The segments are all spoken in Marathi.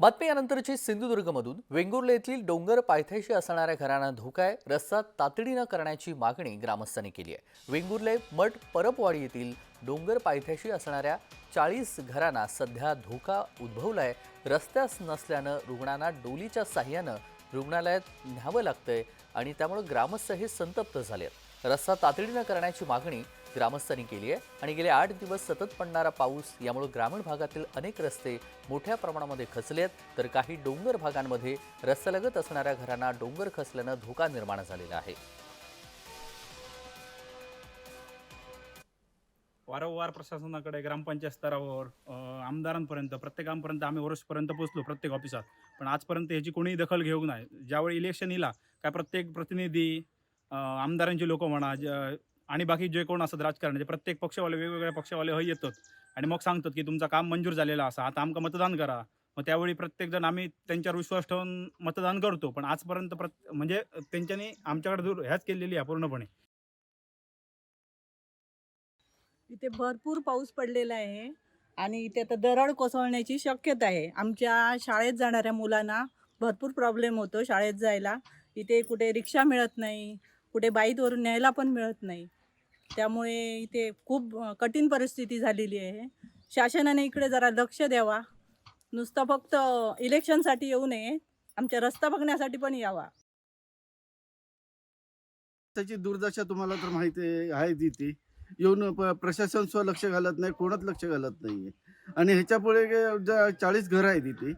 बातमीयानंतरची सिंधुदुर्गमधून वेंगुर्ले येथील डोंगर पायथ्याशी असणाऱ्या घरांना धोका आहे. रस्ता तातडीनं करण्याची मागणी ग्रामस्थांनी केली आहे. वेंगुर्ले मठ परपवाडी येथील डोंगर पायथ्याशी असणाऱ्या चाळीस घरांना सध्या धोका उद्भवला आहे रस्त्याच नसल्यानं रुग्णांना डोलीच्या साह्यानं रुग्णालयात न्यावं लागतंय आणि त्यामुळे ग्रामस्थ हे संतप्त झाले आहेत रस्ता तातडीनं करण्याची मागणी ग्रामस्थांनी केली आहे. आणि गेले आठ दिवस सतत पडणारा पाऊस यामुळे ग्रामीण भागातील अनेक रस्ते मोठ्या प्रमाणामध्ये खचले आहेत. तर काही डोंगर भागांमध्ये रस्त्यालगत असणाऱ्या घरांना डोंगर खचल्यानं धोका निर्माण झालेला आहे. वारंवार प्रशासनाकडे ग्रामपंचायत स्तरावर आमदारांपर्यंत प्रत्येकांपर्यंत आम्ही वर्षपर्यंत पोहोचलो प्रत्येक ऑफिसात. पण आजपर्यंत याची कोणीही दखल घेऊ नाही. ज्यावेळी इलेक्शन येला काय प्रत्येक प्रतिनिधी आमदारांची लोक म्हणा आणि बाकी जे कोण असतात राजकारणाचे प्रत्येक पक्षवाले वेगवेगळ्या पक्षवाले हे येतात. आणि मग सांगतात की तुमचं काम मंजूर झालेलं असा आता आमकां मतदान करा. मग त्यावेळी प्रत्येकजण आम्ही त्यांच्यावर विश्वास ठेवून मतदान करतो. पण आजपर्यंत प्रत म्हणजे त्यांच्यानी आमच्याकडे दूर ह्याच केलेली आहे पूर्णपणे. इथे भरपूर पाऊस पडलेला आहे आणि इथे आता दरड कोसळण्याची शक्यता आहे. आमच्या शाळेत जाणाऱ्या मुलांना भरपूर प्रॉब्लेम होतो शाळेत जायला. इथे कुठे रिक्षा मिळत नाही कुठे बाईतवरून न्यायला पण मिळत नाही. त्यामुळे इथे खूप कठीण परिस्थिती झालेली आहे. शासनाने इकडे जरा लक्ष द्यावा. नुसतं फक्त इलेक्शनसाठी येऊ नये. आमच्या रस्ता बघण्यासाठी पण यावा. त्याची दुर्दशा तुम्हाला तर माहिती आहे तिथे. येऊन प्रशासन स्व लक्ष घालत नाही कोणच लक्ष घालत नाही आणि ह्याच्यापुढे ज्या चाळीस घरं आहे तिथे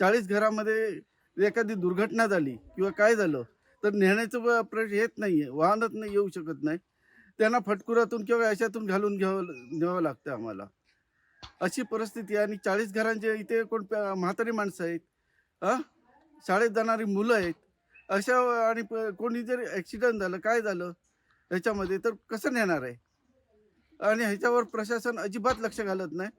चाळीस घरामध्ये एखादी दुर्घटना झाली किंवा काय झालं तर नेण्याचं प्रश्न येत नाही आहे वाहनच नाही येऊ शकत नाही. त्यांना फटकुरातून किंवा याच्यातून घालून घ्यावं घ्यावं लागतं आम्हाला. अशी परिस्थिती आहे आणि चाळीस घरांचे इथे कोण म्हातारी माणसं आहेत. हां शाळेत जाणारी मुलं आहेत. अशा आणि प- कोणी जर ॲक्सिडेंट झालं काय झालं ह्याच्यामध्ये तर कसं नेणार आहे? आणि ह्याच्यावर प्रशासन अजिबात लक्ष घालत नाही.